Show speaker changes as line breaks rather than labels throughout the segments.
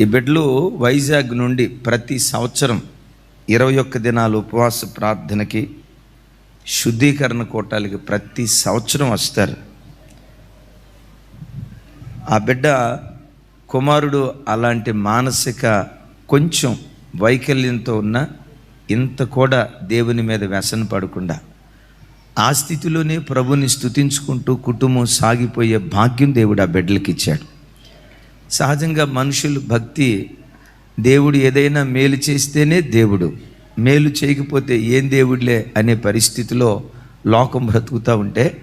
ఈ బిడ్డలు వైజాగ్ నుండి ప్రతి సంవత్సరం ఇరవై ఒక్క దినాలు ఉపవాస ప్రార్థనకి శుద్ధీకరణ కూటాలకి ప్రతి సంవత్సరం వస్తారు. ఆ బిడ్డ కుమారుడు అలాంటి మానసిక కొంచెం వైకల్యంతో ఉన్న ఇంత కూడా దేవుని మీద వ్యసన పడకుండా ఆ స్థితిలోనే ప్రభుని స్తుతించుకుంటూ కుటుంబం సాగిపోయే భాగ్యం దేవుడు ఆ బిడ్డలకి ఇచ్చాడు. సహజంగా మనుషులు భక్తి దేవుడు ఏదైనా మేలు చేస్తేనే దేవుడు. మేలు చేయకపోతే ఏం దేవుడులే అనే పరిస్థితిలో లోకం బ్రతుకుతూ ఉంటే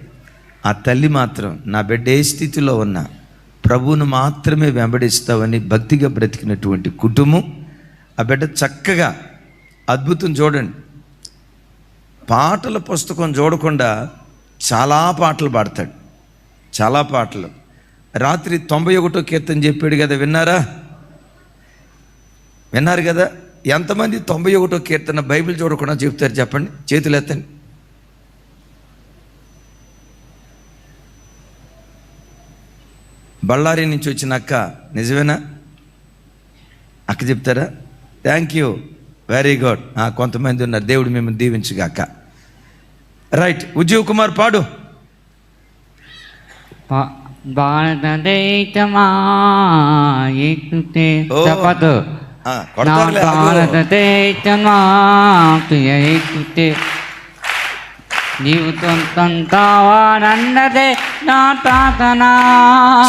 ఆ తల్లి మాత్రం నా బిడ్డ ఏ స్థితిలో ఉన్నా ప్రభువును మాత్రమే వెంబడిస్తావని భక్తిగా బ్రతికినటువంటి కుటుంబం. ఆ బిడ్డ చక్కగా అద్భుతం చూడండి. పాటల పుస్తకం చూడకుండా చాలా పాటలు పాడతాడు. చాలా పాటలు. రాత్రి తొంభై ఒకటో కీర్తన చెప్పాడు కదా విన్నారా? విన్నారు కదా? ఎంతమంది తొంభై ఒకటో కీర్తన బైబిల్ చూడకుండా చెప్తారు చెప్పండి? చేతులు ఎత్తండి. బళ్ళారి నుంచి వచ్చిన అక్క నిజమేనా? అక్క చెప్తారా? థ్యాంక్ యూ వెరీ గుడ్ కొంతమంది ఉన్నారు. దేవుడు మిమ్మల్ని దీవించుగాక రైట్ ఉజ్జీవ్ కుమార్ పాడు.
నీవు తొంతంతావానన్నదే నా ప్రార్థన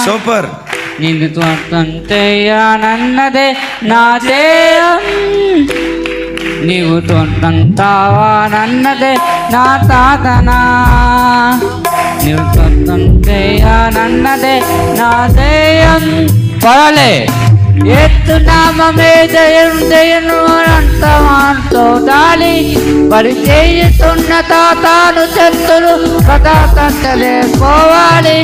సూపర్
నిన్ను తొంతంతేయానన్నదే నా దేయం నీవు తొంతంతావానన్నదే నా సాధన నీవు తొంతంతేయానన్నదే నా దేయం పడలే ఎత్తునామే జయం జయను అంతమాంతో దాలి పడి చేయుతున్న తాతాను చెత్తులు కథా కంటలే పోవాలి.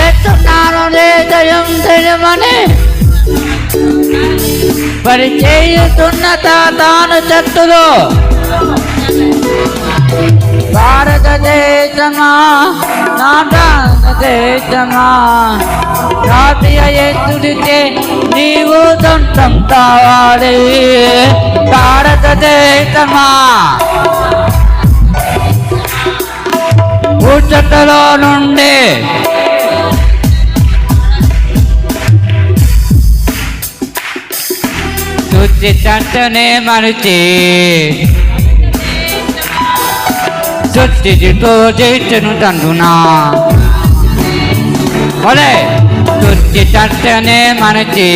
ఎత్తున్నాను రే జయం జయమని పడి చేయుతున్న తాతాను చెత్తులు భారతదేశమా నా భారతదేశమా జాతీయ ఎత్తుడితే నీవు సొంతం కావాలి. భారతదేశమా? ఉచ్చటలో నుండి శుద్ధి చట్టనే మనిషి. శుద్ధితో చేతును తండునా ఒలే శుద్ధి చట్టనే మనిషి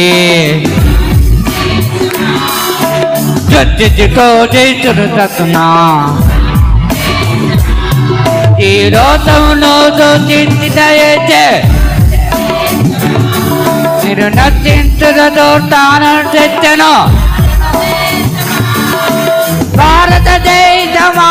శుద్ధితో చేతును తండునా ఈ లోకమును సూచించితే మీరు నచ్చించదో తాను తెచ్చను భారతదేశమా?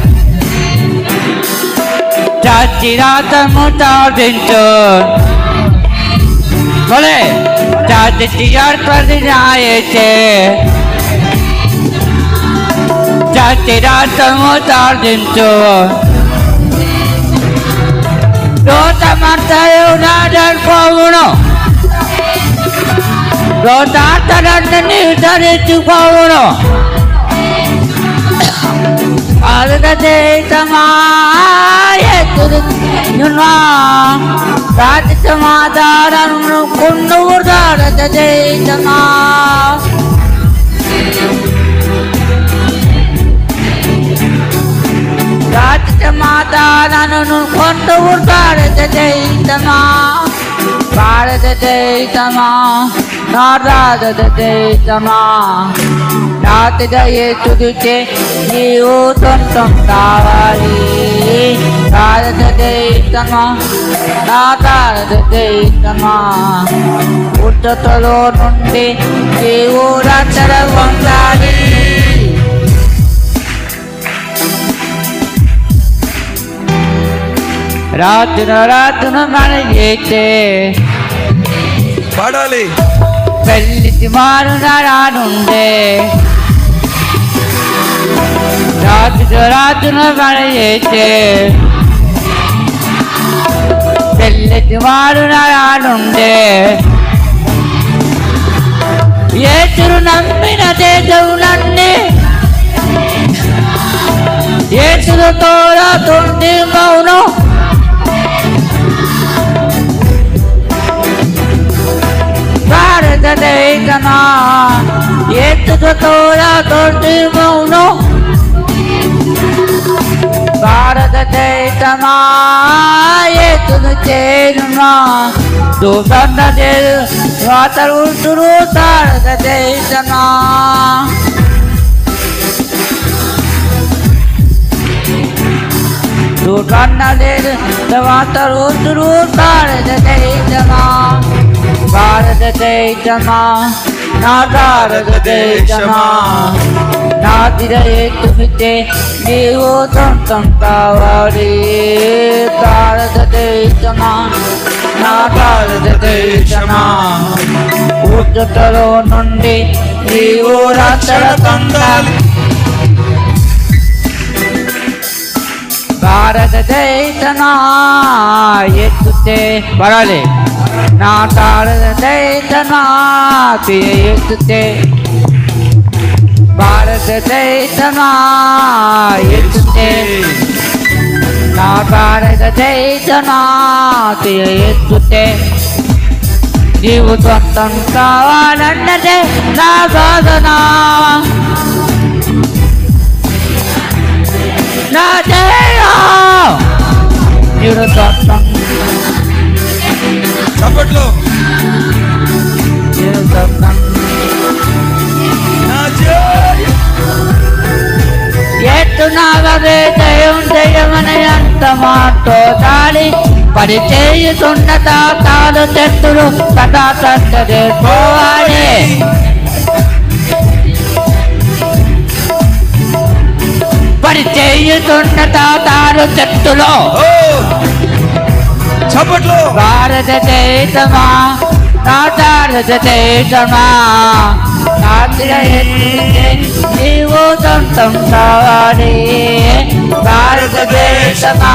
Tatiratam Mutardinton ભલે જાત ચિયાર પર જાય છે. જાતે રાતમ તાર દિનતો તો તમાર થયો ના ડર પવણો તો તાર તરત નિર્ધરે ચૂકવણો ભારત તમા భారతదేశమా రాతి సమాధానను కొన్నువు భారతదేశమా భారతదేశమా నా భారతదేశమా రాతిగా ఏతుడితే నీవు సొంతం కావాలి భారతదేశమా జయితమా నా తారద జయితమా నుండి ఈ ఊరంతర రాత్రి రాత్రును మన చేతే
పాడాలి.
పెళ్ళికి మారున రానుండే. రాత్రి రాత్రును మన చేతే పెళ్ళికి మారున రానుండే. ఏతురు నమ్మిన దేశవులన్నీ ఏతురు తోడుతుంది మౌనం. ఎత్తుకు తోడుతుంది మౌనం భారతదేశమా ఎత్తును చేరుమా దూసన్న వాతరుతురు భారతదేశమా దూసన్న వాతరుతురు భారతదేశమా భారతదేశమా నా భారతదేశమా నా తిరగేతుమితే నీవు సొంతం కావాలి భారతదేశమా నా భారతదేశమా ఉచ్చటలో నుండి నీవు రక్షణ పొందాలి భారతదేశమా? ఎత్తుతే పడాలి నా భారతదేశమా ఎత్తుతే నా భారతదేశమా ఎత్తుతే నీవు సొంతం కావాలన్నదే నా సాధన నా జయ నీవు సొంతం
చప్పట్లో.
ఎట్టునాగదే జయం. జయమని అంత మాటో దాడి. పడి చేయుతున్న తాతాలు చెట్టులు కథా తట్టదే పోవాలి. పడి చేయుతున్న తాతాలు చెట్టులో
చప్పట్లో.
భారతదేశమా నా భారతదేశమా రాత్రి ఎత్తితే నీవు సొంతం కావాలి. భారతదేశమా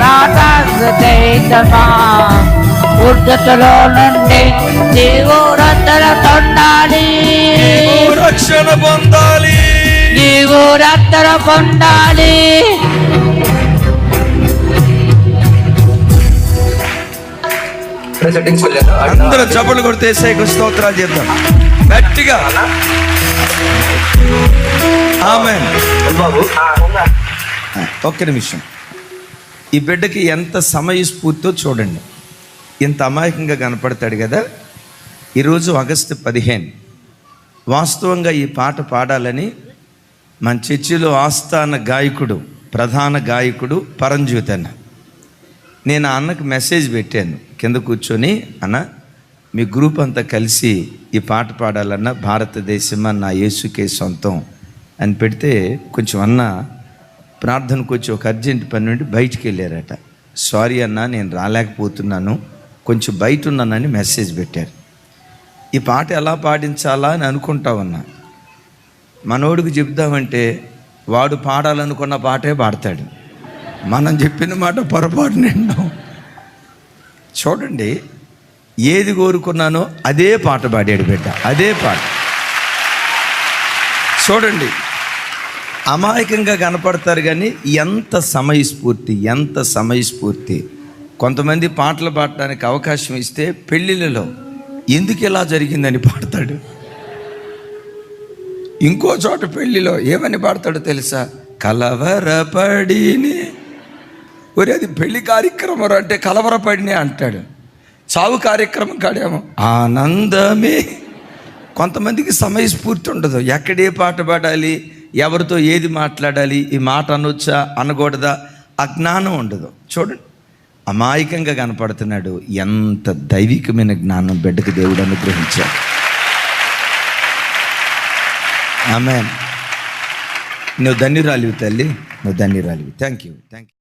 నా భారతదేశమా ఉర్దతలో నుండి నీవు రద్దల
నీవు రక్షణ పొందాలి.
నీవు రద్దల పొందాలి.
సెట్టింగ్స్ వెళ్ళాను
అందరూ చప్పట్లు కొడితే ఏసైకు స్తోత్రాలు చేద్దాం. గట్టిగా. ఆమె
బాబు
ఒక్క నిమిషం. ఈ బిడ్డకి ఎంత సమయస్ఫూర్తితో చూడండి. ఇంత అమాయకంగా కనపడతాడు కదా. ఈరోజు ఆగస్టు పదిహేను. వాస్తవంగా ఈ పాట పాడాలని మన చర్చిలో ఆస్థాన గాయకుడు ప్రధాన గాయకుడు పరంజ్యోతన్న నేను ఆ అన్నకు మెసేజ్ పెట్టాను. కింద కూర్చొని అన్న మీ గ్రూప్ అంతా కలిసి ఈ పాట పాడాలన్న భారతదేశమా నా యేసుకే సొంతం అని పెడితే కొంచెం అన్న ప్రార్థనకు వచ్చి ఒక అర్జెంట్ పని నుండి బయటికి వెళ్ళారట. సారీ అన్న నేను రాలేకపోతున్నాను. కొంచెం బయట ఉన్నానని మెసేజ్ పెట్టారు. ఈ పాట ఎలా పాడించాలా అని అనుకుంటా ఉన్నా మనోడికి చెప్దామంటే వాడు పాడాలనుకున్న పాటే పాడతాడు. మనం చెప్పిన మాట పొరపాటు నిండం చూడండి ఏది కోరుకున్నానో అదే పాట పాడాడు బిడ్డ అదే పాట. చూడండి అమాయకంగా కనపడతారు కానీ ఎంత సమయస్ఫూర్తి ఎంత సమయస్ఫూర్తి. కొంతమంది పాటలు పాడటానికి అవకాశం ఇస్తే పెళ్ళిళ్ళలో ఎందుకు ఇలా జరిగిందని పాడతాడు? ఇంకో చోట పెళ్ళిలో ఏమని పాడతాడో తెలుసా? కలవరపడిని ఒరే అది పెళ్ళి కార్యక్రమం అంటే కలవరపడినే అంటాడు. చావు కార్యక్రమం కాడేమో. ఆనందమే. కొంతమందికి సమయస్ఫూర్తి ఉండదు. ఎక్కడే పాట పాడాలి ఎవరితో ఏది మాట్లాడాలి ఈ మాట అనొచ్చా అనకూడదా ఆ జ్ఞానం ఉండదు. చూడండి. అమాయకంగా కనపడుతున్నాడు. ఎంత దైవికమైన జ్ఞానం బిడ్డకు దేవుడు అనుగ్రహించాడు. ఆమె నువ్వు ధన్యురాలివి తల్లి. నువ్వు ధన్యురాలివి. Thank you thank you